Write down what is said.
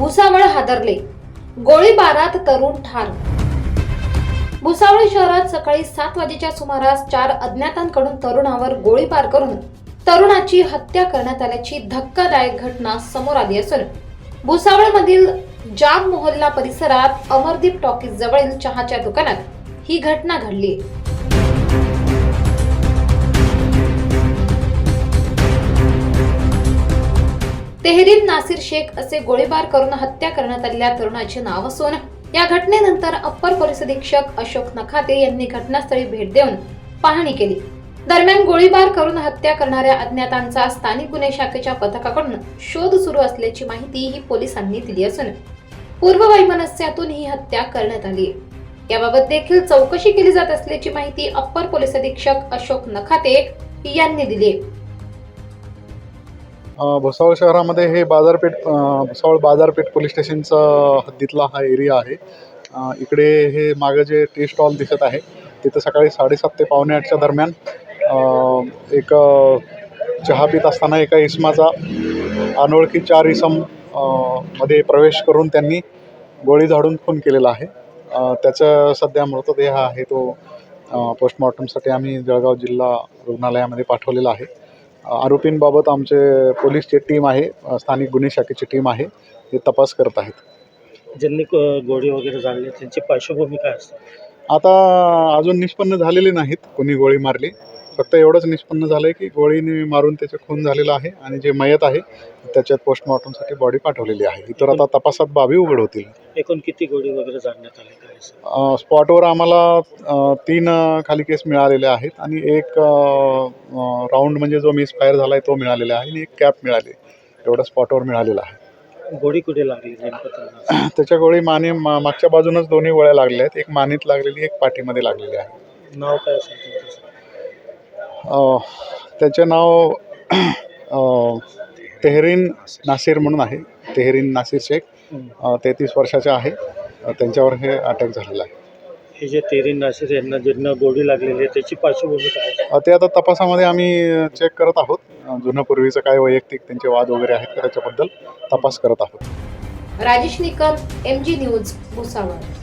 भुसावळ हादरले. गोळीबारात तरुण ठार. भुसावळ शहरात सकाळी सात वाजेच्या सुमारास चार अज्ञातांकडून तरुणावर गोळीबार करून तरुणाची हत्या करण्यात आल्याची धक्कादायक घटना समोर आली असून भुसावळमधील जाम मोहल्ला परिसरात अमरदीप टॉकीज जवळील चहाच्या दुकानात ही घटना घडली. तेहरीन नासिर शेख असे गोळीबार करून हत्या करण्यात आलेल्या तरुणाचे नाव असून या घटनेनंतर अप्पर पोलीस अधीक्षक अशोक नखाते यांनी घटनास्थळी भेट देऊन पाहणी केली. दरम्यान गोळीबार करून हत्या करणाऱ्या अज्ञातांचा स्थानिक गुन्हे शाखेच्या पथकाकडून शोध सुरू असल्याची माहिती ही पोलिसांनी दिली असून पूर्व वैमनस्यातून ही हत्या करण्यात आली. याबाबत देखील चौकशी केली जात असल्याची माहिती अप्पर पोलीस अधीक्षक अशोक नखाते यांनी दिली. भुसावळ शहरामध्ये हे बाजारपेठ भुसावळ बाजारपेठ पोलीस स्टेशनचा हद्दीतला हा एरिया आहे. इकडे हे मागं जे टी स्टॉल दिसत आहे तिथं सकाळी साडेसात ते पावणे आठच्या दरम्यान एक चहा पित असताना एका इसमाचा अनोळखी चार इसममध्ये प्रवेश करून त्यांनी गोळी झाडून खून केलेला आहे. त्याचा सध्या मृतदेह आहे तो पोस्टमॉर्टमसाठी आम्ही जळगाव जिल्हा रुग्णालयामध्ये पाठवलेला आहे. आरोपींबाबत आमचे पोलीसची टीम आहे स्थानिक गुन्हे शाखेची टीम आहे ते तपास करत आहेत. ज्यांनी गोळी वगैरे झाडली त्यांची पार्श्वभूमी काय असते? आता अजून निष्पन्न झालेले नाहीत कोणी गोळी मारली. फक्त एवढंच निष्पन्न झालं आहे की गोळीने मारून त्याचे खून झालेला आहे आणि जे मयत आहे त्याच्यात पोस्टमॉर्टमसाठी बॉडी पाठवलेली आहे. इतर आता तपासात बाबी उघड होतील. एकूण किती गोळी वगैरे झाडण्यात आले स्पॉटवर आम्हाला तीन खाली केस मिळालेले आहेत आणि एक राऊंड म्हणजे जो मिस फायर झाला आहे तो मिळालेला आहे आणि एक कॅप मिळाली. एवढं स्पॉटवर मिळालेलं आहे. गोळी कुठे लागली त्याच्या गोळी माने मागच्या बाजूनच दोन्ही गोळ्या लागलेल्या आहेत. एक मानेत लागलेली एक पाठीमध्ये लागलेली आहे. नाव काय असेल त्यांचं अ, त्याचे नाव अ, तेहरीन नासिर म्हणून आहे. तेहरीन नासिर शेख. तेहतीस वर्षाचे आहे. त्यांच्यावर हे अटॅक झालेला आहे. हे जे तेरीन नाशिर यांना ज्यांना गोळी लागलेली आहे त्याची पार्श्वभूमी काय? ते आता तपासामध्ये आम्ही चेक करत आहोत. जुनं पूर्वीचं काय वैयक्तिक त्यांचे वाद वगैरे आहेत का त्याच्याबद्दल तपास करत आहोत. Rajesh Nikam M G news Bhusawal.